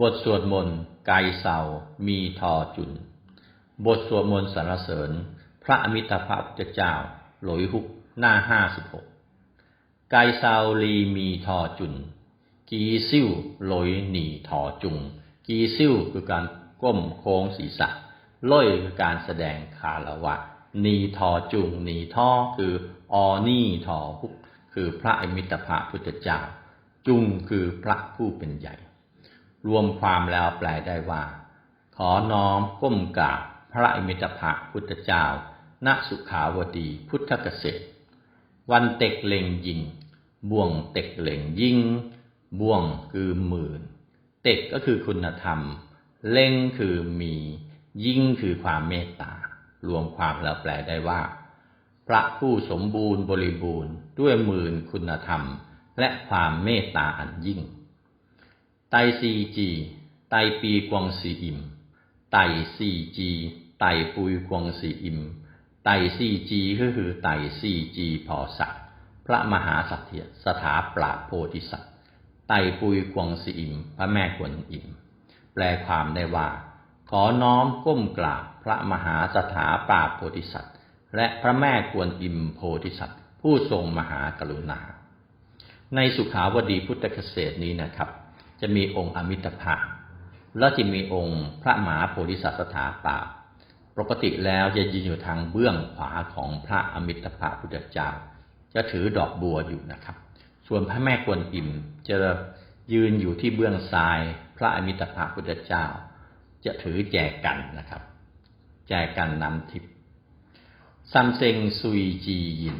บทสวดมนต์ไกเสามีทอจุน บทสวดมนต์สรรเสริญ พระอมิตรภพพุทธเจ้า หลอยหุกหน้าห้าสิบหกไกเสาลีมีทอจุน กีซิ่วหลอยหนีทอจุง กีซิ่วคือการก้มโค้งศีรษะล่อยคือการแสดงคาระวะนีทอจุงนีท่อคือออนี่ทอหุกคือพระอมิตรภพพุทธเจ้า จุงคือพระผู้เป็นใหญ่ รวมความแล้วแปลได้ว่า ขอน้อมก้มกราบพระอมิตรภะพุทธเจ้า ณสุขาวดีพุทธเกษตร วันเต็กเล็งยิง บ่วงเต็กเล็งยิง บ่วงคือหมื่น เต็กก็คือคุณธรรม เล่งคือมี ยิ่งคือความเมตตา รวมความแล้วแปลได้ว่า พระผู้สมบูรณ์บริบูรณ์ด้วยหมื่นคุณธรรม และความเมตตาอันยิ่ง ไตซีจีไตปีกวงสีอิมไตซีจีไตปุยกวงสีอิมไตซีจีก็คือไตซีจีพอสักพระมหาสัตยสถาปราบโพธิสัตว์ไตปุยกวงสีอิมพระแม่กวนอิมแปลความได้ว่า ขอน้อมก้มกราบพระมหาสถาปราบโพธิสัตว์และพระแม่กวนอิมโพธิสัตว์ผู้ทรงมหากรุณา ในสุขาวดีพุทธเกษตรนี้นะครับ จะมีองค์อมิตภาแล้วจะมีองค์พระมหาโพธิสัตว์สถาปาปกติแล้วจะยืนอยู่ทางเบื้องขวาของพระอมิตภาพุทธเจ้า จะถือดอกบัวอยู่นะครับ ส่วนพระแม่กวนอิมจะยืนอยู่ที่เบื้องซ้าย พระอมิตภาพุทธเจ้า จะถือแจกันนะครับ แจกันนำทิพย์ซัมเซงซุยจียิน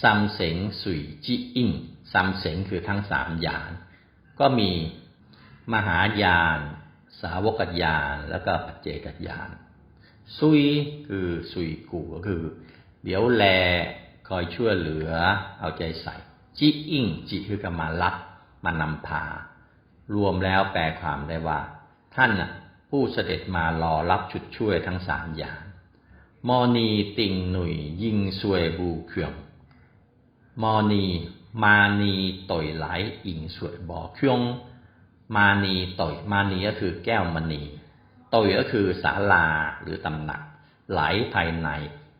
ซัมเสงสุยจิอิงซัมเสงคือทั้งสามยาน ก็มีมหายาน สาวกยานแล้วก็ปัจเจกยานซุยคือซุยกูก็คือ เดี๋ยวแลคอยช่วยเหลือเอาใจใส่จิอิงจิคือกำมารับมานำพา รวมแล้วแปลความได้ว่า ท่านผู้เสด็จมารอรับชุดช่วยทั้งสามอย่างมอนีติงหนุยยิงสวยบูเขื่องมอนี มานีต่อยไหลอิงสวยบ่อเขื่องมานีต่อยมานีก็คือแก้วมณีต่อยก็คือศาลาหรือตำหนัก ไหลภายใน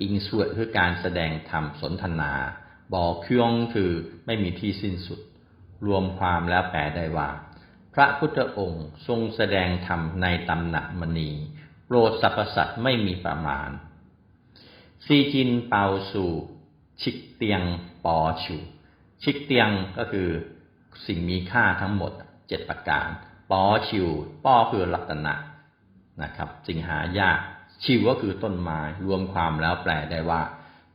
อิงสวยคือการแสดงธรรมสนทนาบ่อเคืองคือไม่มีที่สิ้นสุด รวมความแล้วแปลได้ว่า พระพุทธองค์ทรงแสดงธรรมในตำหนักมณีโปรดสรรพสัตว์ไม่มีประมาณซีจินเปาสู่ชิกเตียงปอชู ชิกเตียงก็คือสิ่งมีค่าทั้งหมดเจ็ดประการปอชิวป้อคือรัตนะนะครับ สิ่งหายากชิวก็คือต้นไม้รวมความแล้วแปลได้ว่า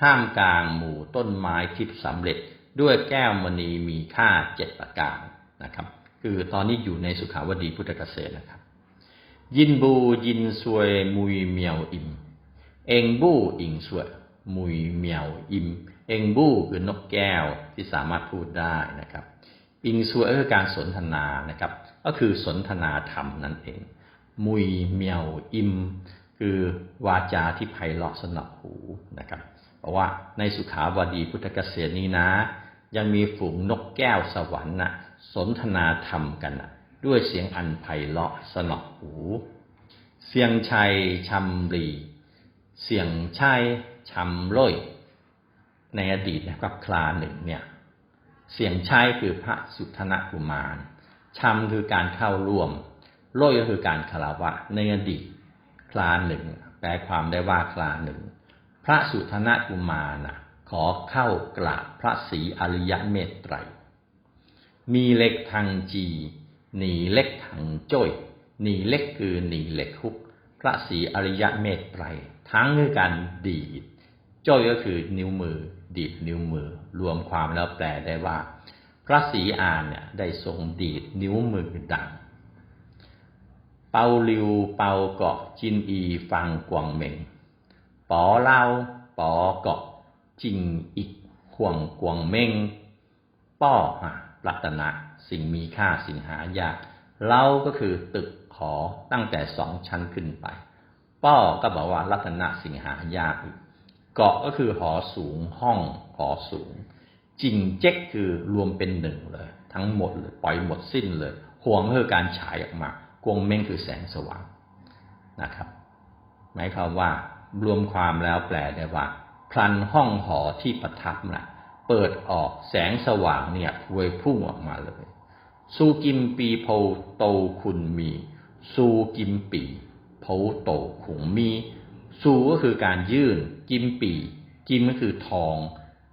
ท่ามกลางหมู่ต้นไม้ทิพย์สำเร็จด้วยแก้วมณีมีค่าเจ็ดประการนะครับ คือตอนนี้อยู่ในสุขาวดีพุทธเกษตรนะครับ ยินบูยินสวยมุยเมียวอิม เองบูอิงสวยมุยเมียวอิม เองบูคือนกแก้วที่สามารถพูดได้นะครับอิงสวยก็คือการสนทนานะครับ ก็คือสนทนาธรรมนั่นเอง มุยเมียวอิม คือวาจาที่ไพเราะสนับหูนะครับเพราะว่าในสุขาวดีพุทธเกษตรนี้นะ ยังมีฝูงนกแก้วสวรรค์นะสนทนาธรรมกันนะด้วยเสียงอันไพเราะสนับหู เสียงชัยชำรี เสียงชัยชำร้อย ในอดีตนะครับคลาหนึ่งเนี่ยเสียงใชัยคือพระสุทนกุมารชำคือการเข้าร่วมร้อยก็คือการคารวะ ในอดีตคลาหนึ่งแปลความได้ว่าคลาหนึ่งพระสุทนกุมารนะขอเข้ากราบพระศรีอริยเมตไตร มีเล็กทางจี หนีเล็กทางจ้อยหนีเล็กคือหนีเล็กคุก พระศรีอริยเมตไตร ทั้งคือการดีด จ้อยก็คือนิ้วมือ ดีดนิ้วมือ รวมความแล้วแปลได้ว่า พระศรีอานเนี่ยได้ทรงดีดนิ้วมือดัง เปาลิวเปาเกาะจินอีฟังกวางเมงปอเล่าปอเกาะจิงอีกห่วงกวางเมงป้อฮะรัตนะสิ่งมีค่าสิ่งหายากเล่าก็คือตึกขอตั้งแต่สองชั้นขึ้นไป ป้อก็บอกว่ารัตนะสิ่งหายาอีก เกาะก็คือหอสูงห้องหอสูง จิงเจ๊กคือรวมเป็นหนึ่งเลย ทั้งหมดเลยปล่อยหมดสิ้นเลยห่วงคือการฉายออกมากวงเม้งคือแสงสว่างนะครับ หมายความว่ารวมความแล้วแปลได้ว่า พลันห้องหอที่ประทับนะ่ะเปิดออกแสงสว่างเนี่ยพวยพุ่งออกมาเลยสูกิมปีโพโตคุณมีสูกิมปีโพโตขุงมี สูก็คือการยื่นกิมปีกิมก็คือทอง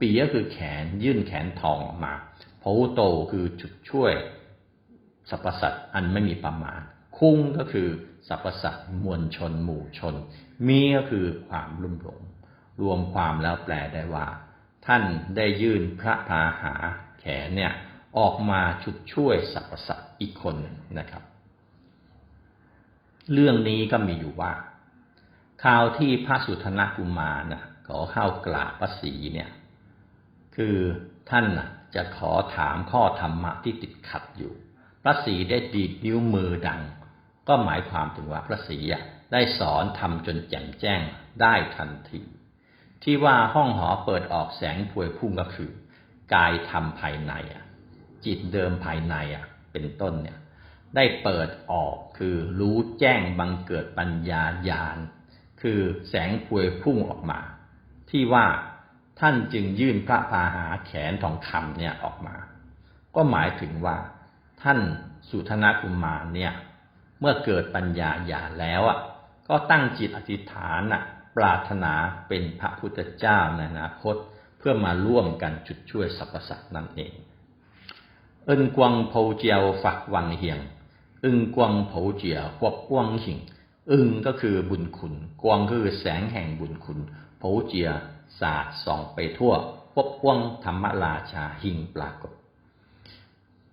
ปีก็คือแขน ยื่นแขนทองออกมาโพโตคือจุดช่วยสรรพสัตว์อันไม่มีประมาณ คุ้งก็คือสรรพสัตว์มวลชน หมู่ชน มีก็คือความลุ่มหลง รวมความแล้วแปลได้ว่า ท่านได้ยื่นพระพาหาแขนเนี่ยออกมาชุดช่วยสรรพสัตว์อีกคนหนึ่งนะครับ เรื่องนี้ก็มีอยู่ว่า ข่าวที่พระสุทนกุมารนะขอเข้ากราบพระศรีเนี่ย คือท่านจะขอถามข้อธรรมะที่ติดขัดอยู่ พระศรีได้ดีดนิ้วมือดัง ก็หมายความถึงว่าพระศรีได้สอนทำจนแจ่มแจ้งได้ทันที ที่ว่าห้องหอเปิดออกแสงพวยพุ่งก็คือกายธรรมภายในจิตเดิมภายในเป็นต้นเนี่ยได้เปิดออกคือรู้แจ้งบังเกิดปัญญาญาณ คือแสงพวยพุ่งออกมา ที่ว่าท่านจึงยื่นพระพาหาแขนทองคำเนี่ยออกมา ก็หมายถึงว่า ท่านสุทนากุมารเนี่ย เมื่อเกิดปัญญาญาณแล้วอะ ก็ตั้งจิตอธิษฐานอะ ปรารถนาเป็นพระพุทธเจ้าในอนาคต เพื่อมาร่วมกันจุดช่วยสรรพสัตว์นั่นเองเอินกวงโพเจียวฝักวังเหียงอึงกวงโผเจียวควบกวงหิง อึงก็คือบุญคุณ กวงคือแสงแห่งบุญคุณโผเจียสาดส่องไปทั่วพบกวงธรรมราชาหิงปรากฏ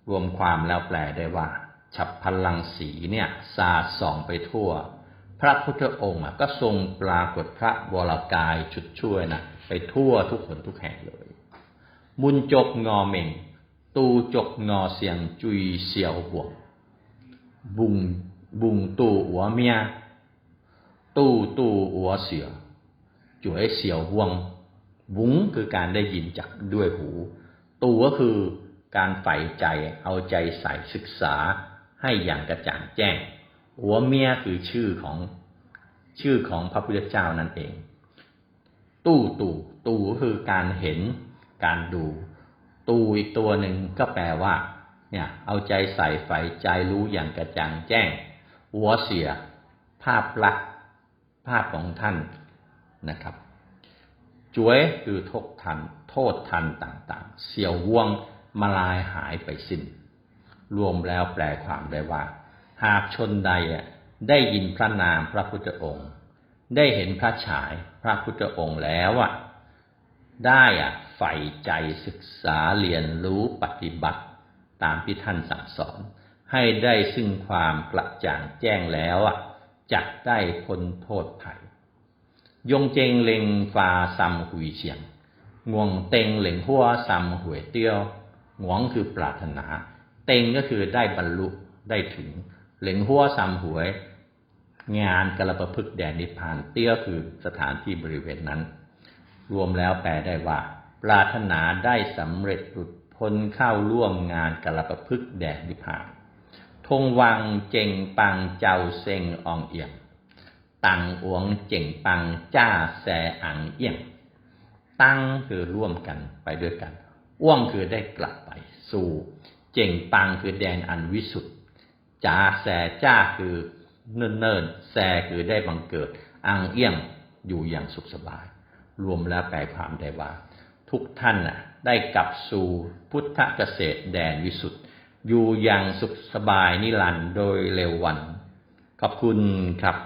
รวมความแล้วแปลได้ว่า ฉับพลังสีเนี่ยสาดส่องไปทั่ว พระพุทธองค์ก็ทรงปรากฏพระวรากายชุดช่วยนะไปทั่วทุกคนทุกแห่งเลย มุนจกงอเม่ง ตูจกงอเสียงจุยเสียวหวงบุงบุงตูหัวเมีย ตูตูหัวเสือจุ๋ยเสียวห่วงบุ้งคือการได้ยินจากด้วยหู ตูก็คือการใฝ่ใจเอาใจใส่ศึกษาให้อย่างกระจ่างแจ้ง หัวเมียคือชื่อของชื่อของพระพุทธเจ้านั่นเอง ตู้ตู่ตู่คือการเห็นการดู ตูอีกตัวหนึ่งก็แปลว่า เนี่ย เอาใจใส่ใฝ่ใจรู้อย่างกระจ่างแจ้ง หัวเสีย ภาพลักษณ์ ภาพของท่านนะครับจวยคือทกทัน โทษทันต่างๆ เสียวว่วงมาลายหายไปสิน้น รวมแล้วแปลความได้ว่า หากชนใดได้ยินพระนามพระพุทธองค์ ได้เห็นพระฉายพระพุทธองค์แล้วอะได้อะใฝ่ใจศึกษาเรียนรู้ปฏิบัติตามที่ท่านสั่งสอน ให้ได้ซึ่งความกระจ่างแจ้งแล้วอะ จะได้พ้นโทษภัยยงเจงเล็งฟ้าซัมหุยเฉียงงวงเต็งเหล่งหัวซัมหวยเตี้ยวหวงคือปรารถนา เต็งก็คือได้บรรลุได้ถึง เหล่งหัวซัมหวย งานกระประพฤกแดนนิพพานเตี้ยคือสถานที่บริเวณนั้น รวมแล้วแปลได้ว่า ปรารถนาได้สำเร็จหลุดพ้นเข้าร่วมงานกระประพฤกแดนนิพพาน ทงวังเจงปังเจ้าเซงอองเอียมตังอวงเจ่งปังจ้าแสอังเอียงตั้งคือร่วมกันไปด้วยกันอ้วงคือได้กลับไปสู่ เจ่งปังคือแดนอันวิสุทธ์จ้าแสจ้าคือเนิ่นเนิ่นแสคือได้บังเกิด อังเอียงอยู่อย่างสุขสบาย รวมแล้วแปลความได้ว่า ทุกท่านน่ะได้กลับสู่พุทธเกษตรแดนวิสุทธ์ อยู่อย่างสุขสบายนิรันดร์โดยเร็ววัน ขอบคุณครับ